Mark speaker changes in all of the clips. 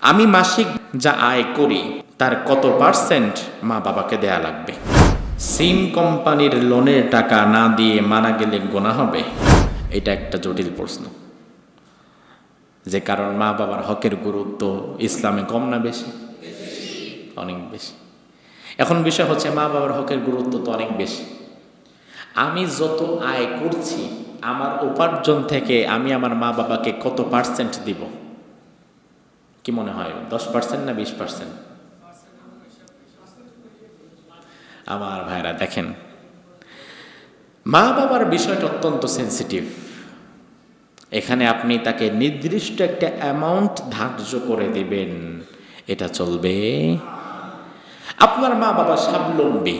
Speaker 1: আমি মাসিক যা আয় করি, তার কত পার্সেন্ট মা বাবাকে দেয়া লাগবে? সিম কোম্পানির লোনের টাকা না দিয়ে মারা গেলে গোনা হবে? এটা একটা জটিল প্রশ্ন। যে কারণ মা বাবার হকের গুরুত্ব ইসলামে কম না বেশি? অনেক বেশি। এখন বিষয় হচ্ছে মা বাবার হকের গুরুত্ব তো অনেক বেশি। আমি যত আয় করছি, আমার উপার্জন থেকে আমি আমার মা বাবাকে কত পার্সেন্ট দিব? কি মনে হয়? দশ পার্সেন্ট না বিশ পার্সেন্ট আমার ভাইরা, দেখেন, মা বাবার বিষয়টা অত্যন্ত সেন্সিটিভ এখানে আপনি তাকে নির্দিষ্ট একটা অ্যামাউন্ট ধার্য করে দিবেন। এটা চলবে। আপনার মা বাবা স্বাবলম্বী।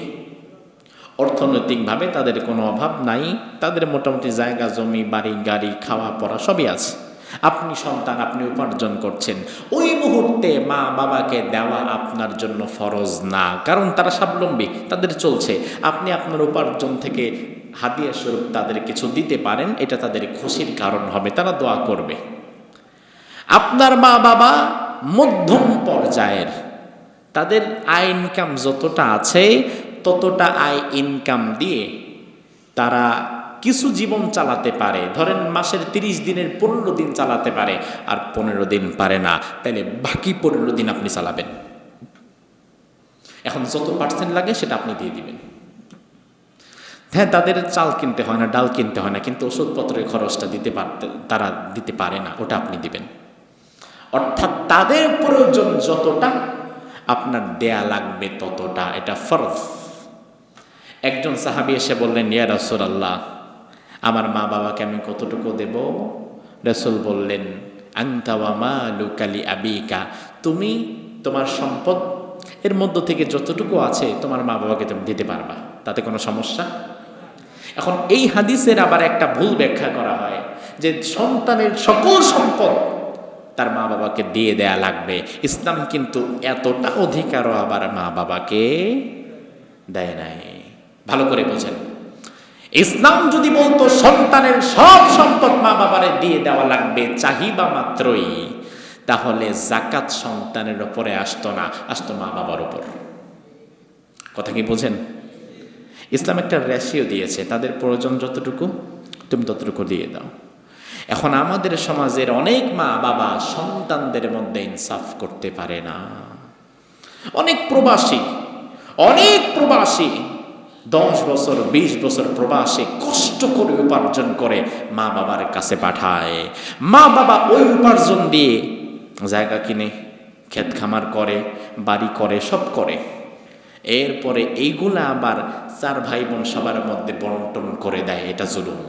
Speaker 1: অর্থনৈতিকভাবে তাদের কোনো অভাব নাই। তাদের মোটামুটি জায়গা, জমি, বাড়ি, গাড়ি খাওয়া পড়া সবই আছে। আপনি সন্তান, আপনি উপার্জন করছেন। ওই মুহূর্তে মা বাবাকে দেওয়া আপনার জন্য ফরজ না, কারণ তারা স্বাবলম্বী, তাদের চলছে। আপনি আপনার উপার্জন থেকে হাদিয়া স্বরূপ তাদের কিছু দিতে পারেন, এটা তাদের খুশির কারণ হবে, তারা দোয়া করবে। আপনার মা বাবা মধ্যম পর্যায়ের, তাদের আয় ইনকাম যতটা আছে, ততটা আয় ইনকাম দিয়ে তারা কিছু জীবন চালাতে পারে। ধরেন মাসের তিরিশ দিনের পনেরো দিন চালাতে পারে, আর পনেরো দিন পারে না। তাহলে বাকি পনেরো দিন আপনি চালাবেন। এখন যত পার্সেন্ট লাগে সেটা আপনি দিয়ে দিবেন। হ্যাঁ তাদের চাল কিনতে হয় না, ডাল কিনতে হয় না, কিন্তু ওষুধপত্রের খরচটা দিতে পারতে, তারা দিতে পারে না, ওটা আপনি দিবেন। অর্থাৎ তাদের প্রয়োজন যতটা, আপনার দেয়া লাগবে ততটা, এটা ফরজ। একজন সাহাবি এসে বললেন, ইয়া রসুল আল্লাহ আমার মা বাবাকে আমি কতটুকু দেব? রসুল বললেন আন্তাওয়ামা লুকালি আবিকা। তুমি তোমার সম্পদ, এর মধ্য থেকে যতটুকু আছে তোমার মা বাবাকে তুমি দিতে পারবা। তাতে কোনো সমস্যা? এখন এই হাদিসের আবার একটা ভুল ব্যাখ্যা করা হয়, যে সন্তানের সকল সম্পদ তার মা বাবাকে দিয়ে দেয়া লাগবে। ইসলাম কিন্তু এতটা অধিকারও আবার মা বাবাকে দেয় নাই। ভালো করে বোঝেন। ইসলাম যদি বলতো, সন্তানের সব সম্পদ মা বাবারে দিয়ে দেওয়া লাগবে চাহিবা মাত্রই, তাহলে জাকাত সন্তানের ওপরে আসতো না, আসতো মা বাবার উপর। কথা কি বোঝেন? ইসলাম একটা রেশিও দিয়েছে, তাদের প্রয়োজন যতটুকু, তুমি ততটুকু দিয়ে দাও। এখন আমাদের সমাজের অনেক মা বাবা সন্তানদের মধ্যে ইনসাফ করতে পারে না। অনেক প্রবাসী অনেক প্রবাসী দশ বছর, বিশ বছর প্রবাসে কষ্ট করে উপার্জন করে মা বাবার কাছে পাঠায়। মা বাবা ওই উপার্জন দিয়ে জায়গা কিনে, ক্ষেত খামার করে, বাড়ি করে, সব করে। এরপরে এইগুলা আবার চার ভাই বোন সবার মধ্যে বন্টন করে দেয়, এটা জুলুম।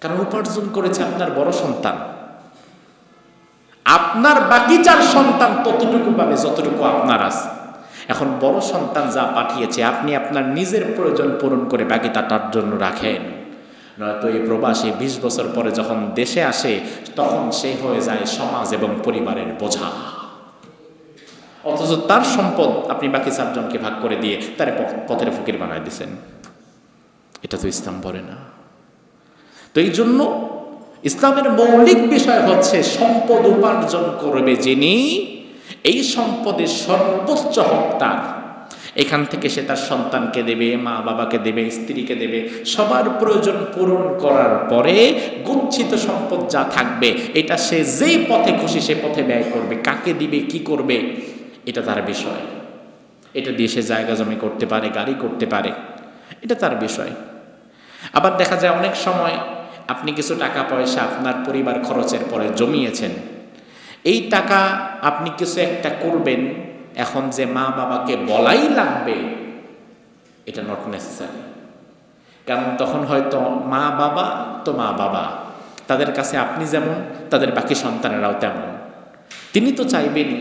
Speaker 1: কারণ উপার্জন করেছে আপনার বড় সন্তান। আপনার বাকি চার সন্তান ততটুকু পাবে যতটুকু আপনার আছে। এখন বড় সন্তান যা পাঠিয়েছে, আপনি আপনার নিজের প্রয়োজন পূরণ করে বাকিটা তার জন্য রাখেন। নয়তো এই প্রবাসী বিশ বছর পরে যখন দেশে আসে, তখন সে হয়ে যায় সমাজ এবং পরিবারের বোঝা। অথচ তার সম্পদ আপনি বাকি চারজনকে ভাগ করে দিয়ে তার পথের ফকির বানায় দিছেন। এটা তো ইসলাম বলে না। তো এই জন্য ইসলামের মৌলিক বিষয় হচ্ছে সম্পদ উপার্জন করবে যিনি এই সম্পদের সর্বোচ্চ হক তার এখান থেকে সে তার সন্তানকে দেবে, মা বাবাকে দেবে, স্ত্রীকে দেবে। সবার প্রয়োজন পূরণ করার পরে গচ্ছিত সম্পদ যা থাকবে, এটা সে যেই পথে খুশি সে পথে ব্যয় করবে। কাকে দিবে, কি করবে, এটা তার বিষয়। এটা দিয়ে সে জায়গা জমি করতে পারে, গাড়ি করতে পারে, এটা তার বিষয়। আবার দেখা যায় অনেক সময় আপনি কিছু টাকা পয়সা আপনার পরিবার খরচের পরে জমিয়েছেন। এই টাকা আপনি কিছু একটা করবেন, এখন যে মা বাবাকে বলাই লাগবে, এটা নট নেসেসারি কারণ তখন হয়তো মা বাবা তো মা বাবা। তাদের কাছে আপনি যেমন, তাদের বাকি সন্তানেরাও তেমন। তিনি তো চাইবেনই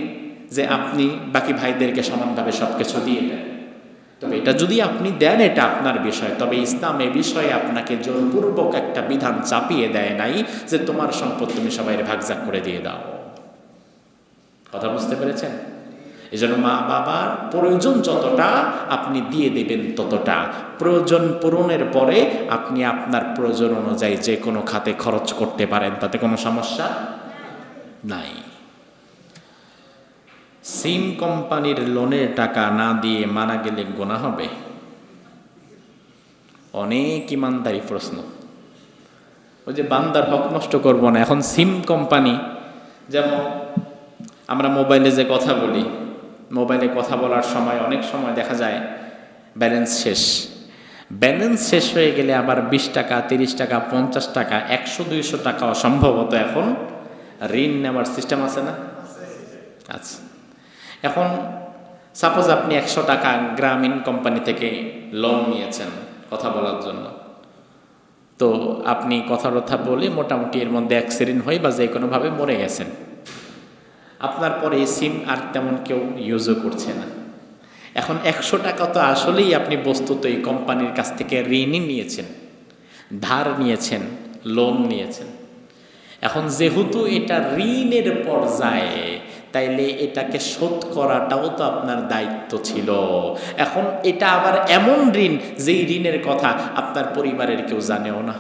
Speaker 1: যে আপনি বাকি ভাইদেরকে সমানভাবে সব কিছু দিয়ে দেন। তবে এটা যদি আপনি দেন, এটা আপনার বিষয়। তবে ইসলাম এ বিষয়ে আপনাকে জোরপূর্বক একটা বিধান চাপিয়ে দেয় নাই যে তোমার সম্পদ তুমি সবাই ভাগজাক করে দিয়ে দাও। কথা বুঝতে পেরেছেন? এই জন্য মা বাবার প্রয়োজন যতটা, আপনি দিয়ে দেবেন ততটা। প্রয়োজন পূরণের পরে আপনি আপনার প্রয়োজন অনুযায়ী যে কোনো খাতে খরচ করতে পারেন, তাতে কোনো সমস্যা নাই। সিম কোম্পানির লোনের টাকা না দিয়ে মারা গেলে গোনা হবে? অনেক ইমানদারি প্রশ্ন। ওই যে বান্দার হক নষ্ট করব না, এখন সিম কোম্পানি, যেমন আমরা মোবাইলে যে কথা বলি, মোবাইলে কথা বলার সময় অনেক সময় দেখা যায় ব্যালেন্স শেষ। ব্যালেন্স শেষ হয়ে গেলে আবার বিশ টাকা, তিরিশ টাকা, পঞ্চাশ টাকা, একশো, দুইশো টাকা সম্ভবত এখন ঋণ নেওয়ার সিস্টেম আছে না? আচ্ছা এখন সাপোজ আপনি একশো টাকা গ্রামীণ কোম্পানি থেকে লোন নিয়েছেন কথা বলার জন্য। তো আপনি কথা কথা বলে মোটামুটি এর মধ্যে অ্যাক্সিডেন্ট হয়ে বা যে কোনোভাবে মরে গেছেন। আপনার পরে এই সিম আর তেমন কেউ ইউজও করছে না। এখন একশো টাকা তো আসলেই আপনি বস্তুত এই কোম্পানির কাছ থেকে ঋণই নিয়েছেন, ধার নিয়েছেন লোন নিয়েছেন। এখন যেহেতু এটা ঋণের পর্যায়ে, তাইলে এটাকে শোধ করাটাও তো আপনার দায়িত্ব ছিল। এখন এটা আবার এমন ঋণ, যেই ঋণের কথা আপনার পরিবারের কেউ জানেও না।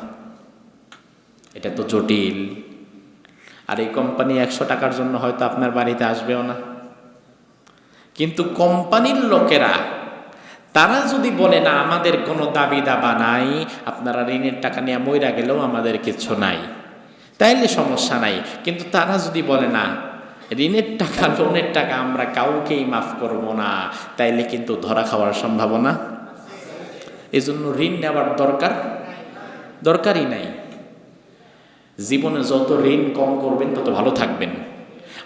Speaker 1: এটা তো জটিল। আর এই কোম্পানি একশো টাকার জন্য হয়তো আপনার বাড়িতে আসবেও না। কিন্তু কোম্পানির লোকেরা, তারা যদি বলে, না, আমাদের কোনো দাবি দাবা নাই, আপনারা ঋণের টাকা নিয়ে মইরা গেলেও আমাদের কিছু নাই। তাইলে সমস্যা নাই। কিন্তু তারা যদি বলে, না, ঋণের টাকা, লোনের টাকা আমরা কাউকেই মাফ করব না, তাইলে কিন্তু ধরা খাওয়ার সম্ভাবনা। এজন্য ঋণ নেওয়ার দরকার, দরকারই নাই। জীবনে যত ঋণ কম করবেন, তত ভালো থাকবেন।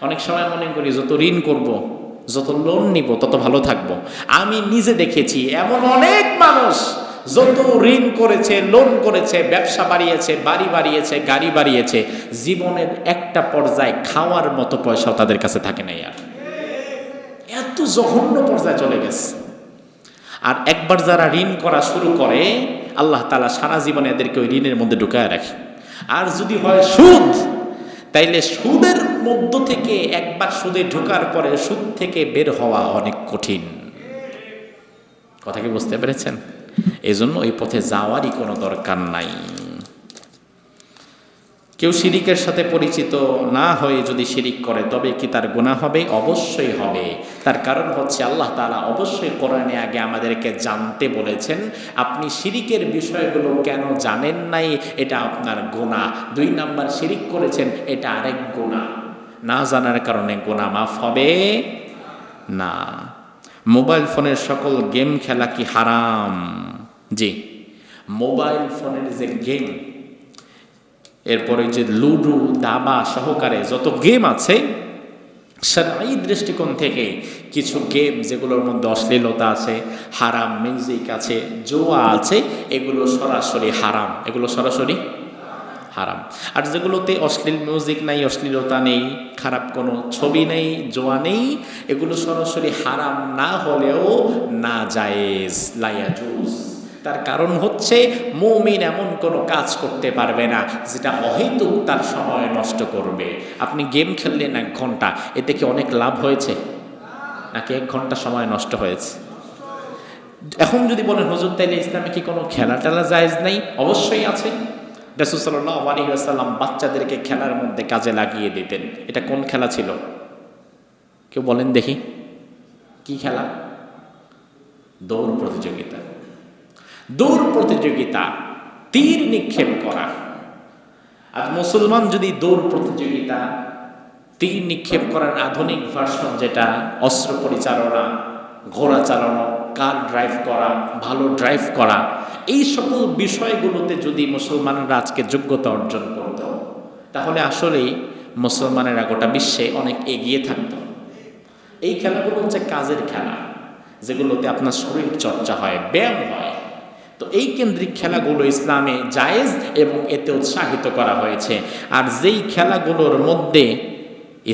Speaker 1: অনেক সময় মনে করি, যত ঋণ করব, যত লোন নিব, তত ভালো থাকব। আমি নিজে দেখেছি, এমন অনেক মানুষ যত ঋণ করেছে লোন করেছে, ব্যবসা বাড়িয়েছে, বাড়ি বাড়িয়েছে, গাড়ি বাড়িয়েছে, জীবনের একটা পর্যায়ে খাওয়ার মতো পয়সাও তাদের কাছে থাকে নাই আর। এত জঘন্য পর্যায়ে চলে গেছে। আর একবার যারা ঋণ করা শুরু করে, আল্লাহ তালা সারা জীবনে এদেরকে ওই ঋণের মধ্যে ঢুকায় রাখে। আর যদি হয় সুদ, তাইলে সুদের মধ্য থেকে একবার সুদে ঢোকার পরে সুদ থেকে বের হওয়া অনেক কঠিন। কথা কি বুঝতে পেরেছেন? এজন্য ওই পথে যাওয়ারই কোনো দরকার নাই। কেউ শিরিকের সাথে পরিচিত না হয়ে যদি শিরিক করে, তবে কি তার গুণা হবে? অবশ্যই হবে। তার কারণ হচ্ছে আল্লাহ তালা অবশ্যই কোরআনে আগে আমাদেরকে জানতে বলেছেন, আপনি শিরিকের বিষয়গুলো কেন জানেন নাই? এটা আপনার গোনা দুই নাম্বার, শিরিক করেছেন, এটা আরেক গোনা না জানার কারণে গোনা মাফ হবে না। মোবাইল ফোনের সকল গেম খেলা কি হারাম? জি। মোবাইল ফোনের যে গেম এরপরে যে লুডু, দাবা সহকারে যত গেম আছে এই দৃষ্টিকোণ থেকে কিছু গেম যেগুলোর মধ্যে অশ্লীলতা আছে, হারাম মিউজিক আছে, জোয়া আছে, এগুলো সরাসরি হারাম। এগুলো সরাসরি হারাম। আর যেগুলোতে অশ্লীল মিউজিক নাই, অশ্লীলতা নেই, খারাপ কোনো ছবি নেই, জোয়া নেই, এগুলো সরাসরি হারাম না হলেও না জায়েজ লাইয়া জুস তার কারণ হচ্ছে মৌমিন এমন কোনো কাজ করতে পারবে না যেটা অহেতুক তার সময় নষ্ট করবে। আপনি গেম খেললেন এক ঘণ্টা, এতে কি অনেক লাভ হয়েছে? নাকি এক ঘণ্টা সময় নষ্ট হয়েছে? এখন যদি বলেন, হুজুর, তাইলে ইসলামে কি কোনো খেলা টেলা জায়েজ নেই? অবশ্যই আছে। রসুসাল্লাহ আলী বাচ্চাদেরকে খেলার মধ্যে কাজে লাগিয়ে দিতেন। এটা কোন খেলা ছিল? কেউ বলেন দেখি। কি খেলা? দৌড় প্রতিযোগিতা। দৌড় প্রতিযোগিতা, তীর নিক্ষেপ করা। আর মুসলমান যদি দৌড় প্রতিযোগিতা, তীর নিক্ষেপ করার আধুনিক ভার্সন যেটা, অস্ত্র পরিচালনা, ঘোড়া চালানো কার ড্রাইভ করা, ভালো ড্রাইভ করা, এই সকল বিষয়গুলোতে যদি মুসলমানরা আজকে যোগ্যতা অর্জন করত, তাহলে আসলেই মুসলমানেরা গোটা বিশ্বে অনেক এগিয়ে থাকত। এই খেলাগুলো হচ্ছে কাজের খেলা, যেগুলোতে আপনার শরীর চর্চা হয়, ব্যায়াম হয়। তো এই কেন্দ্রিক খেলাগুলো ইসলামে জায়েজ এবং এতে উৎসাহিত করা হয়েছে। আর যেই খেলাগুলোর মধ্যে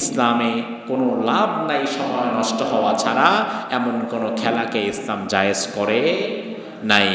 Speaker 1: ইসলামে কোনো লাভ নাই, সময় নষ্ট হওয়া ছাড়া এমন কোনো খেলাকে ইসলাম জায়েজ করে নাই।